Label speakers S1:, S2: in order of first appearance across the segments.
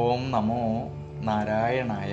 S1: ഓം നമോ നാരായണായ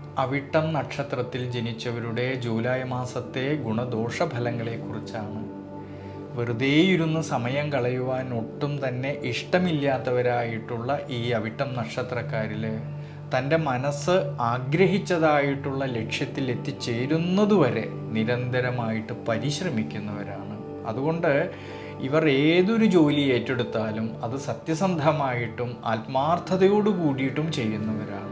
S1: അവിട്ടം നക്ഷത്രത്തിൽ ജനിച്ചവരുടെ ജൂലൈ മാസത്തെ ഗുണദോഷ ഫലങ്ങളെക്കുറിച്ചാണ് വെറുതെ ഇരുന്ന് സമയം കളയുവാൻ ഒട്ടും തന്നെ ഇഷ്ടമില്ലാത്തവരായിട്ടുള്ള ഈ അവിട്ടം നക്ഷത്രക്കാരിൽ തന്റെ മനസ്സ് ആഗ്രഹിച്ചതായിട്ടുള്ള ലക്ഷ്യത്തിൽ എത്തിച്ചേരുന്നതുവരെ നിരന്തരമായിട്ട് പരിശ്രമിക്കുന്നവരാണ്. അതുകൊണ്ട് ഇവർ ഏതൊരു ജോലി ഏറ്റെടുത്താലും അത് സത്യസന്ധമായിട്ടും ആത്മാർത്ഥതയോടു കൂടിയിട്ടും ചെയ്യുന്നവരാണ്.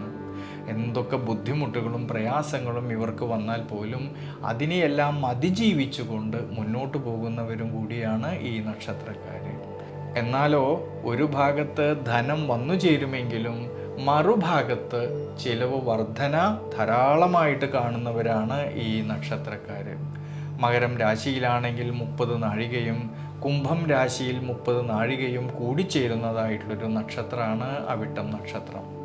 S1: എന്തൊക്കെ ബുദ്ധിമുട്ടുകളും പ്രയാസങ്ങളും ഇവർക്ക് വന്നാൽ പോലും അതിനെയെല്ലാം അതിജീവിച്ചുകൊണ്ട് മുന്നോട്ട് പോകുന്നവരും കൂടിയാണ് ഈ നക്ഷത്രക്കാർ എന്നാലോ ഒരു ഭാഗത്ത് ധനം വന്നു ചേരുമെങ്കിലും മറുഭാഗത്ത് ചിലവ് വർധന ധാരാളമായിട്ട് കാണുന്നവരാണ് ഈ നക്ഷത്രക്കാർ മകരം രാശിയിലാണെങ്കിൽ മുപ്പത് നാഴികയും കുംഭം രാശിയിൽ മുപ്പത് നാഴികയും കൂടിച്ചേരുന്നതായിട്ടുള്ളൊരു നക്ഷത്രമാണ് അവിട്ടം നക്ഷത്രം.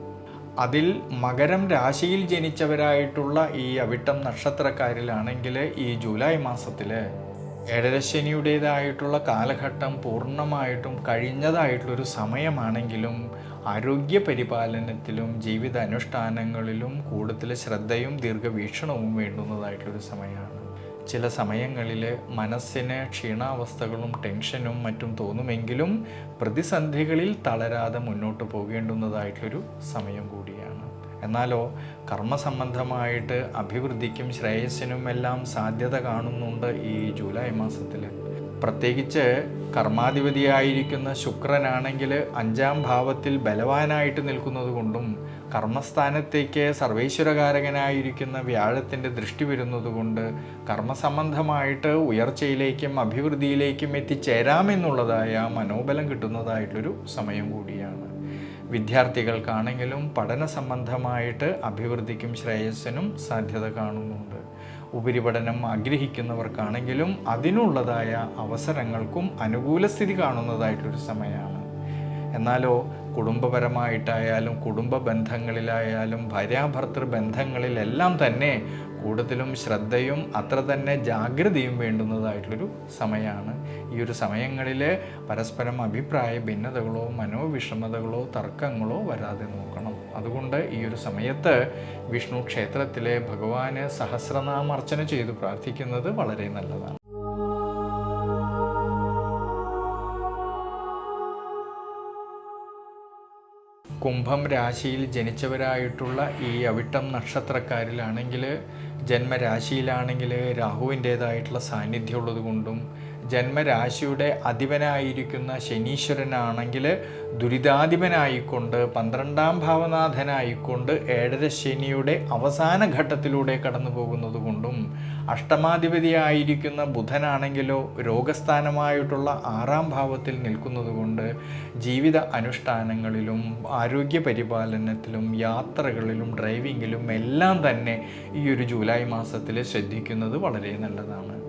S1: അതിൽ മകരം രാശിയിൽ ജനിച്ചവരായിട്ടുള്ള ഈ അവിട്ടം നക്ഷത്രക്കാരിലാണെങ്കിൽ ഈ ജൂലൈ മാസത്തിൽ ഏഴരശനിയുടേതായിട്ടുള്ള കാലഘട്ടം പൂർണമായിട്ടും കഴിഞ്ഞതായിട്ടുള്ളൊരു സമയമാണെങ്കിലും ആരോഗ്യ പരിപാലനത്തിലും ജീവിത അനുഷ്ഠാനങ്ങളിലും കൂടുതൽ ശ്രദ്ധയും ദീർഘവീക്ഷണവും വേണ്ടുന്നതായിട്ടുള്ളൊരു സമയമാണ്. ചില സമയങ്ങളിൽ മനസ്സിന് ക്ഷീണാവസ്ഥകളും ടെൻഷനും മറ്റും തോന്നുമെങ്കിലും പ്രതിസന്ധികളിൽ തളരാതെ മുന്നോട്ട് പോകേണ്ടുന്നതായിട്ടൊരു സമയം കൂടിയാണ്. എന്നാലോ കർമ്മസംബന്ധമായിട്ട് അഭിവൃദ്ധിക്കും ശ്രേയസ്സിനും എല്ലാം സാധ്യത കാണുന്നുണ്ട് ഈ ജൂലൈ മാസത്തിൽ പ്രത്യേകിച്ച് കർമാധിപതിയായിരിക്കുന്ന ശുക്രനാണെങ്കിൽ അഞ്ചാം ഭാവത്തിൽ ബലവാനായിട്ട് നിൽക്കുന്നത് കൊണ്ടും കർമ്മസ്ഥാനത്തേക്ക് സർവേശ്വരകാരകനായിരിക്കുന്ന വ്യാഴത്തിന്റെ ദൃഷ്ടി വരുന്നതുകൊണ്ട് കർമ്മസംബന്ധമായിട്ട് ഉയർച്ചയിലേക്കും അഭിവൃദ്ധിയിലേക്കും എത്തിച്ചേരാമെന്നുള്ളതായ മനോബലം കിട്ടുന്നതായിട്ടൊരു സമയം കൂടിയാണ്. വിദ്യാർത്ഥികൾക്കാണെങ്കിലും പഠന സംബന്ധമായിട്ട് അഭിവൃദ്ധിക്കും ശ്രേയസ്സിനും സാധ്യത കാണുന്നുണ്ട്. ഉപരിപഠനം ആഗ്രഹിക്കുന്നവർക്കാണെങ്കിലും അതിനുള്ളതായ അവസരങ്ങൾക്കും അനുകൂല സ്ഥിതി കാണുന്നതായിട്ടൊരു സമയമാണ്. എന്നാലോ കുടുംബപരമായിട്ടായാലും കുടുംബ ബന്ധങ്ങളിലായാലും ഭാര്യാഭർത്തൃ ബന്ധങ്ങളിലെല്ലാം തന്നെ കൂടുതലും ശ്രദ്ധയും അത്ര തന്നെ ജാഗ്രതയും വേണ്ടുന്നതായിട്ടുള്ളൊരു സമയമാണ്. ഈ ഒരു സമയങ്ങളിൽ പരസ്പരം അഭിപ്രായ ഭിന്നതകളോ മനോവിഷമതകളോ തർക്കങ്ങളോ വരാതെ നോക്കണം. അതുകൊണ്ട് ഈ ഒരു സമയത്ത് വിഷ്ണു ക്ഷേത്രത്തിലെ ഭഗവാന് സഹസ്രനാമർച്ചന ചെയ്തു പ്രാർത്ഥിക്കുന്നത് വളരെ നല്ലതാണ്. കുംഭം രാശിയിൽ ജനിച്ചവരായിട്ടുള്ള ഈ അവിട്ടം നക്ഷത്രക്കാരിലാണെങ്കിൽ ജന്മരാശിയിലാണെങ്കിൽ രാഹുവിന്റേതായിട്ടുള്ള സാന്നിധ്യം ഉള്ളത് കൊണ്ടും ജന്മരാശിയുടെ അധിപനായിരിക്കുന്ന ശനീശ്വരനാണെങ്കിൽ ദുരിതാധിപനായിക്കൊണ്ട് പന്ത്രണ്ടാം ഭാവനാഥനായിക്കൊണ്ട് ഏഴര ശനിയുടെ അവസാന ഘട്ടത്തിലൂടെ കടന്നു പോകുന്നത് കൊണ്ടും അഷ്ടമാധിപതിയായിരിക്കുന്ന ബുധനാണെങ്കിലോ രോഗസ്ഥാനമായിട്ടുള്ള ആറാം ഭാവത്തിൽ നിൽക്കുന്നതുകൊണ്ട് ജീവിത അനുഷ്ഠാനങ്ങളിലും ആരോഗ്യ പരിപാലനത്തിലും യാത്രകളിലും ഡ്രൈവിങ്ങിലും എല്ലാം തന്നെ ഈ ഒരു ജൂലൈ മാസത്തിൽ ശ്രദ്ധിക്കുന്നത് വളരെ നല്ലതാണ്.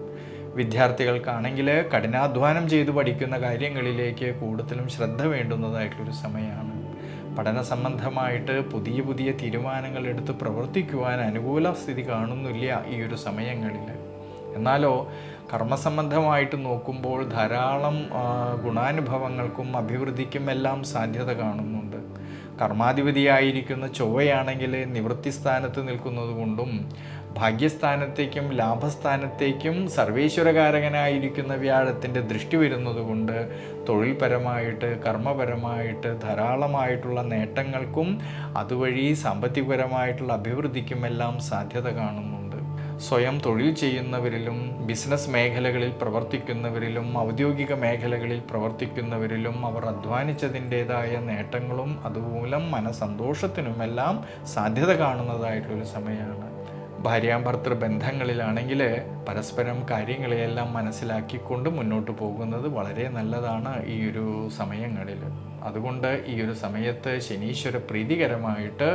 S1: വിദ്യാർത്ഥികൾക്കാണെങ്കിൽ കഠിനാധ്വാനം ചെയ്ത് പഠിക്കുന്ന കാര്യങ്ങളിലേക്ക് കൂടുതലും ശ്രദ്ധ വേണ്ടുന്നതായിട്ടുള്ളൊരു സമയമാണ്. പഠന സംബന്ധമായിട്ട് പുതിയ പുതിയ തീരുമാനങ്ങൾ എടുത്ത് പ്രവർത്തിക്കുവാൻ അനുകൂല സ്ഥിതി കാണുന്നില്ല ഈ ഒരു സമയങ്ങളിൽ. എന്നാലോ കർമ്മസംബന്ധമായിട്ട് നോക്കുമ്പോൾ ധാരാളം ഗുണാനുഭവങ്ങൾക്കും അഭിവൃദ്ധിക്കും എല്ലാം സാധ്യത കാണുന്നുണ്ട്. കർമാധിപതിയായിരിക്കുന്ന ചൊവ്വയാണെങ്കിൽ നിവൃത്തി സ്ഥാനത്ത് നിൽക്കുന്നത് കൊണ്ടും ഭാഗ്യസ്ഥാനത്തേക്കും ലാഭസ്ഥാനത്തേക്കും സർവേശ്വരകാരകനായിരിക്കുന്ന വ്യാഴത്തിന്റെ ദൃഷ്ടി വരുന്നത് കൊണ്ട് തൊഴിൽപരമായിട്ട് കർമ്മപരമായിട്ട് ധാരാളമായിട്ടുള്ള നേട്ടങ്ങൾക്കും അതുവഴി സാമ്പത്തികപരമായിട്ടുള്ള അഭിവൃദ്ധിക്കുമെല്ലാം സാധ്യത കാണുന്നുണ്ട്. സ്വയം തൊഴിൽ ചെയ്യുന്നവരിലും ബിസിനസ് മേഖലകളിൽ പ്രവർത്തിക്കുന്നവരിലും ഔദ്യോഗിക മേഖലകളിൽ പ്രവർത്തിക്കുന്നവരിലും അവർ അധ്വാനിച്ചതിന്റെതായ നേട്ടങ്ങളും അതുമൂലം മനസന്തോഷത്തിനുമെല്ലാം സാധ്യത കാണുന്നതായിട്ടൊരു സമയമാണ്. ഭാര്യാഭർത്തൃ ബന്ധങ്ങളിലാണെങ്കിൽ പരസ്പരം കാര്യങ്ങളെയെല്ലാം മനസ്സിലാക്കിക്കൊണ്ട് മുന്നോട്ട് പോകുന്നത് വളരെ നല്ലതാണ് ഈ ഒരു സമയങ്ങളിൽ. അതുകൊണ്ട് ഈ ഒരു സമയത്ത് ശനീശ്വര പ്രീതികരമായിട്ട്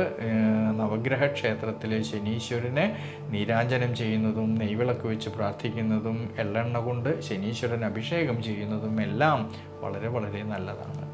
S1: നവഗ്രഹ ക്ഷേത്രത്തിലെ ശനീശ്വരനെ നീരാഞ്ജനം ചെയ്യുന്നതും നെയ്വിളക്ക് വെച്ച് പ്രാർത്ഥിക്കുന്നതും എള്ളെണ്ണ കൊണ്ട് ശനീശ്വരൻ അഭിഷേകം ചെയ്യുന്നതും എല്ലാം വളരെ വളരെ നല്ലതാണ്.